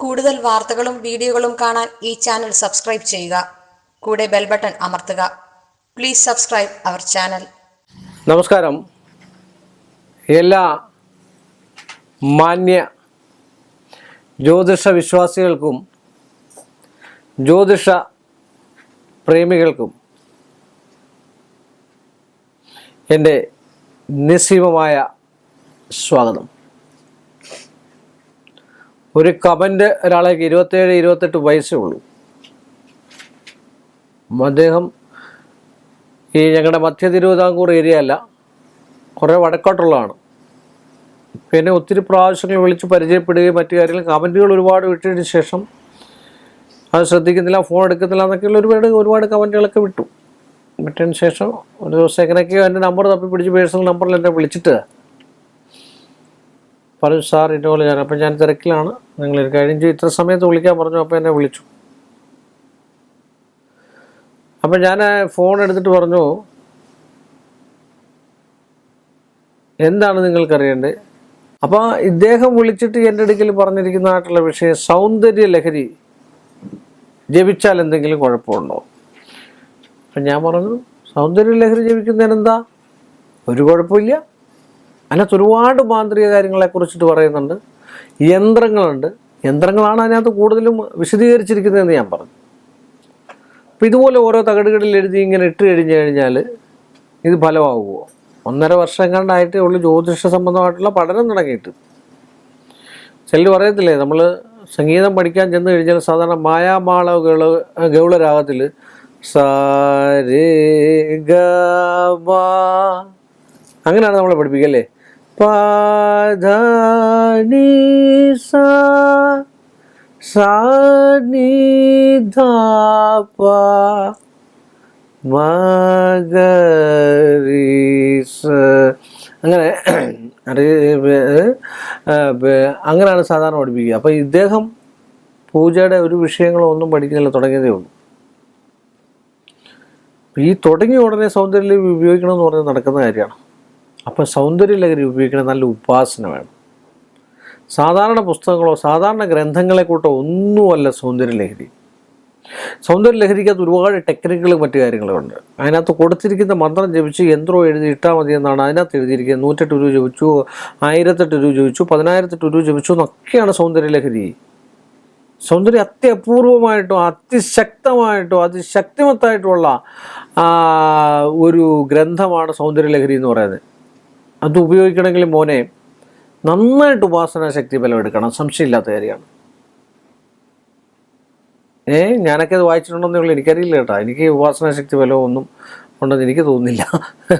കൂടുതൽ വാർത്തകളും വീഡിയോകളും കാണാൻ ഈ ചാനൽ സബ്സ്ക്രൈബ് ചെയ്യുക. കൂടെ ബെൽ ബട്ടൺ അമർത്തുക. Please subscribe our channel. നമസ്കാരം. എല്ലാ മാന്യ ജ്യോതിഷ വിശ്വാസികൾക്കും ജ്യോതിഷ പ്രേമികൾക്കും എന്റെ നിസ്സീമമായ സ്വാഗതം. ഒരു കമന്റ് ഒരാളേക്ക് ഇരുപത്തേഴ് ഇരുപത്തെട്ട് വയസ്സേ ഉള്ളൂ. അദ്ദേഹം ഈ ഞങ്ങളുടെ മധ്യ തിരുവിതാംകൂർ ഏരിയ അല്ല കുറേ വടക്കോട്ടുള്ളതാണ്. പിന്നെ ഒത്തിരി പ്രാവശ്യങ്ങൾ വിളിച്ച് പരിചയപ്പെടുകയും മറ്റു കാര്യങ്ങൾ കമന്റുകൾ ഒരുപാട് വിട്ടതിന് ശേഷം അത് ശ്രദ്ധിക്കുന്നില്ല ഫോൺ എടുക്കുന്നില്ല എന്നൊക്കെയുള്ള ഒരുപാട് ഒരുപാട് കമന്റുകളൊക്കെ വിട്ടു. വിട്ടതിന് ശേഷം ഒരു ദിവസം എങ്ങനെയൊക്കെയോ എന്റെ നമ്പർ തപ്പി പിടിച്ച് പേഴ്സണൽ നമ്പറിൽ എന്നെ വിളിച്ചിട്ട് പറഞ്ഞു സാർ ഇതുപോലെ ഞാൻ അപ്പം ഞാൻ തിരക്കിലാണ്. നിങ്ങൾ ഒരു കാര്യം ചെയ്യും. ഇത്ര സമയത്ത് വിളിക്കാൻ പറഞ്ഞു അപ്പോൾ എന്നെ വിളിച്ചു. അപ്പം ഞാൻ ഫോൺ എടുത്തിട്ട് പറഞ്ഞു എന്താണ് നിങ്ങൾക്കറിയേണ്ടത്? അപ്പോൾ ഇദ്ദേഹം വിളിച്ചിട്ട് എന്റെ അടുക്കൽ പറഞ്ഞിരിക്കുന്നതായിട്ടുള്ള വിഷയം സൗന്ദര്യ ലഹരി ജപിച്ചാൽ എന്തെങ്കിലും കുഴപ്പമുണ്ടോ? അപ്പം ഞാൻ പറഞ്ഞു സൗന്ദര്യ ലഹരി ജപിക്കുന്നതിന് എന്താ ഒരു കുഴപ്പമില്ല. അതിനകത്ത് ഒരുപാട് മാന്ത്രിക കാര്യങ്ങളെ കുറിച്ചിട്ട് പറയുന്നുണ്ട്. യന്ത്രങ്ങളുണ്ട്. യന്ത്രങ്ങളാണ് അതിനകത്ത് കൂടുതലും വിശദീകരിച്ചിരിക്കുന്നതെന്ന് ഞാൻ പറഞ്ഞു. അപ്പോൾ ഇതുപോലെ ഓരോ തകടുകളിൽ എഴുതി ഇങ്ങനെ ഇട്ട് കഴിഞ്ഞു കഴിഞ്ഞാൽ ഇത് ഫലമാകുമോ ഒന്നര വർഷം കണ്ടായിട്ടേ ഉള്ളൂ ജ്യോതിഷ സംബന്ധമായിട്ടുള്ള പഠനം തുടങ്ങിയിട്ട്. ചിലർ പറയത്തില്ലേ നമ്മൾ സംഗീതം പഠിക്കാൻ ചെന്ന് കഴിഞ്ഞാൽ സാധാരണ മായാമാള ഗൗള ഗൗളരാഗത്തിൽ സാരേ ഗ അങ്ങനെയാണ് നമ്മളെ പഠിപ്പിക്കല്ലേ പാധനി സാനിധാപ മകരീസ് അങ്ങനെ അങ്ങനെയാണ് സാധാരണ പഠിപ്പിക്കുക. അപ്പോൾ ഇദ്ദേഹം പൂജയുടെ ഒരു വിഷയങ്ങളോ ഒന്നും പഠിക്കുന്നില്ല തുടങ്ങിയതേ ഉള്ളൂ. ഈ തുടങ്ങിയ ഉടനെ സൗന്ദര്യം ഉപയോഗിക്കണം എന്ന് പറഞ്ഞാൽ നടക്കുന്ന കാര്യമാണ്. അപ്പോൾ സൗന്ദര്യ ലഹരി ഉപയോഗിക്കണം നല്ല ഉപാസന വേണം. സാധാരണ പുസ്തകങ്ങളോ സാധാരണ ഗ്രന്ഥങ്ങളെ കൂട്ടോ ഒന്നുമല്ല സൗന്ദര്യ ലഹരി സൗന്ദര്യ ലഹരിക്കകത്ത് ഒരുപാട് ടെക്നിക്കുകളും മറ്റു കാര്യങ്ങളും ഉണ്ട്. അതിനകത്ത് കൊടുത്തിരിക്കുന്ന മന്ത്രം ജപിച്ച് യന്ത്രം എഴുതി ഇട്ടാൽ മതി എന്നാണ് അതിനകത്ത് എഴുതിയിരിക്കുന്നത്. നൂറ്റെട്ട് രൂപ ജപിച്ചു ആയിരത്തെട്ട് രൂപ ജപിച്ചു പതിനായിരത്തെട്ട് രൂപ ജപിച്ചു എന്നൊക്കെയാണ് സൗന്ദര്യ ലഹരി സൗന്ദര്യം അത്യപൂർവമായിട്ടോ അതിശക്തമായിട്ടോ അതിശക്തിമത്തായിട്ടുള്ള ഒരു ഗ്രന്ഥമാണ് സൗന്ദര്യ ലഹരി എന്ന് പറയുന്നത്. അത് ഉപയോഗിക്കണമെങ്കിൽ മോനെ നന്നായിട്ട് ഉപാസന ശക്തി ബലം എടുക്കണം സംശയമില്ലാത്ത കാര്യമാണ്. ഏ ഞാനൊക്കെ അത് വായിച്ചിട്ടുണ്ടെന്നേ ഉള്ളൂ. എനിക്കറിയില്ല കേട്ടോ. എനിക്ക് ഉപാസന ശക്തി ബലമോ ഒന്നും ഉണ്ടെന്ന് എനിക്ക് തോന്നുന്നില്ല.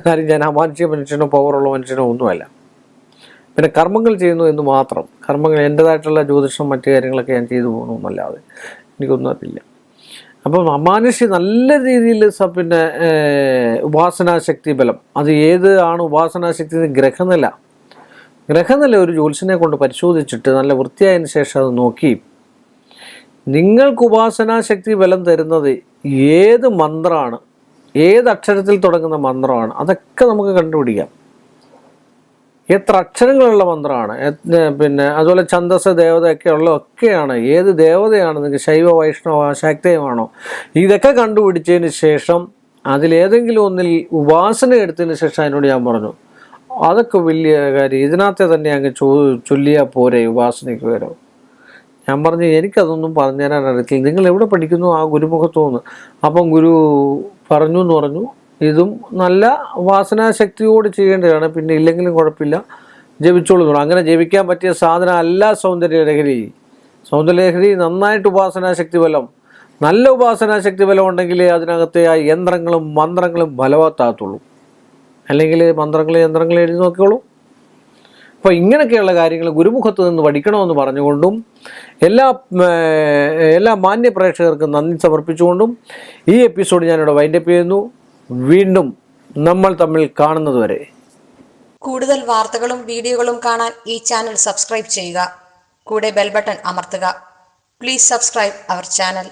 കാര്യം ഞാൻ അമാനുഷ്യ മനുഷ്യനോ പവറുള്ള മനുഷ്യനോ ഒന്നുമല്ല. പിന്നെ കർമ്മങ്ങൾ ചെയ്യുന്നു എന്ന് മാത്രം. കർമ്മങ്ങൾ എന്റെതായിട്ടുള്ള ജ്യോതിഷം മറ്റു കാര്യങ്ങളൊക്കെ ഞാൻ ചെയ്തു പോകണമെന്നല്ലാതെ എനിക്കൊന്നും അറിയില്ല അപ്പം അമാനുഷ്യ നല്ല രീതിയിൽ പിന്നെ ഉപാസനാശക്തി ബലം. അത് ഏത് ആണ് ഉപാസനാശക്തി ഗ്രഹനില. ഗ്രഹനില ഒരു ജ്യോത്സ്യനെ കൊണ്ട് പരിശോധിച്ചിട്ട് നല്ല വൃത്തിയായതിനു ശേഷം അത് നോക്കി. നിങ്ങൾക്ക് ഉപാസനാശക്തി ബലം തരുന്നത് ഏത് മന്ത്രമാണ് ഏത് അക്ഷരത്തിൽ തുടങ്ങുന്ന മന്ത്രമാണ്? അതൊക്കെ നമുക്ക് കണ്ടുപിടിക്കാം. എത്ര അക്ഷരങ്ങളുള്ള മന്ത്രമാണ്. പിന്നെ അതുപോലെ ഛന്ദസ് ദേവതയൊക്കെ ഉള്ള ഒക്കെയാണ്. ഏത് ദേവതയാണ് നിങ്ങൾക്ക് ശൈവ വൈഷ്ണവ ശാക്തേയമാണോ? ഇതൊക്കെ കണ്ടുപിടിച്ചതിന് ശേഷം അതിലേതെങ്കിലും ഒന്നിൽ ഉപാസന എടുത്തതിന് ശേഷം അതിനോട് ഞാൻ പറഞ്ഞു അതൊക്കെ വലിയ കാര്യം. ഇതിനകത്തെ തന്നെ അങ്ങ് ചോ ചൊല്ലിയാൽ പോരെ ഉപാസനയ്ക്ക് വരും. ഞാൻ പറഞ്ഞു എനിക്കതൊന്നും പറഞ്ഞു തരാൻ അറിയത്തില്ല നിങ്ങൾ എവിടെ പഠിക്കുന്നു ആ ഗുരുമുഖത്തു നിന്ന്? അപ്പം ഗുരു പറഞ്ഞു എന്ന് പറഞ്ഞു ഇതും നല്ല വാസനാശക്തിയോട് ചെയ്യേണ്ടതാണ്. പിന്നെ ഇല്ലെങ്കിലും കുഴപ്പമില്ല. ജപിച്ചോളൂ അങ്ങനെ ജപിക്കാൻ പറ്റിയ സാധനം അല്ല സൗന്ദര്യലഹരി. സൗന്ദര്യലഹരി നന്നായിട്ട് ഉപാസനാശക്തി ബലം. നല്ല ഉപാസനാശക്തി ബലം ഉണ്ടെങ്കിലേ അതിനകത്തെ ആ യന്ത്രങ്ങളും മന്ത്രങ്ങളും ഫലവത്താകത്തുള്ളൂ. അല്ലെങ്കിൽ മന്ത്രങ്ങൾ യന്ത്രങ്ങൾ എഴുതി നോക്കിക്കോളൂ. അപ്പോൾ ഇങ്ങനെയൊക്കെയുള്ള കാര്യങ്ങൾ ഗുരുമുഖത്ത് നിന്ന് പഠിക്കണമെന്ന് പറഞ്ഞുകൊണ്ടും എല്ലാ എല്ലാ മാന്യ പ്രേക്ഷകർക്കും നന്ദി സമർപ്പിച്ചുകൊണ്ടും ഈ എപ്പിസോഡ് ഞാനിവിടെ വൈൻഡപ്പ് ചെയ്യുന്നു. വീണ്ടും നമ്മൾ തമ്മിൽ കാണുന്നതുവരെ കൂടുതൽ വാർത്തകളും വീഡിയോകളും കാണാൻ ഈ ചാനൽ സബ്സ്ക്രൈബ് ചെയ്യുക. കൂടെ ബെൽബട്ടൺ അമർത്തുക. Please subscribe our channel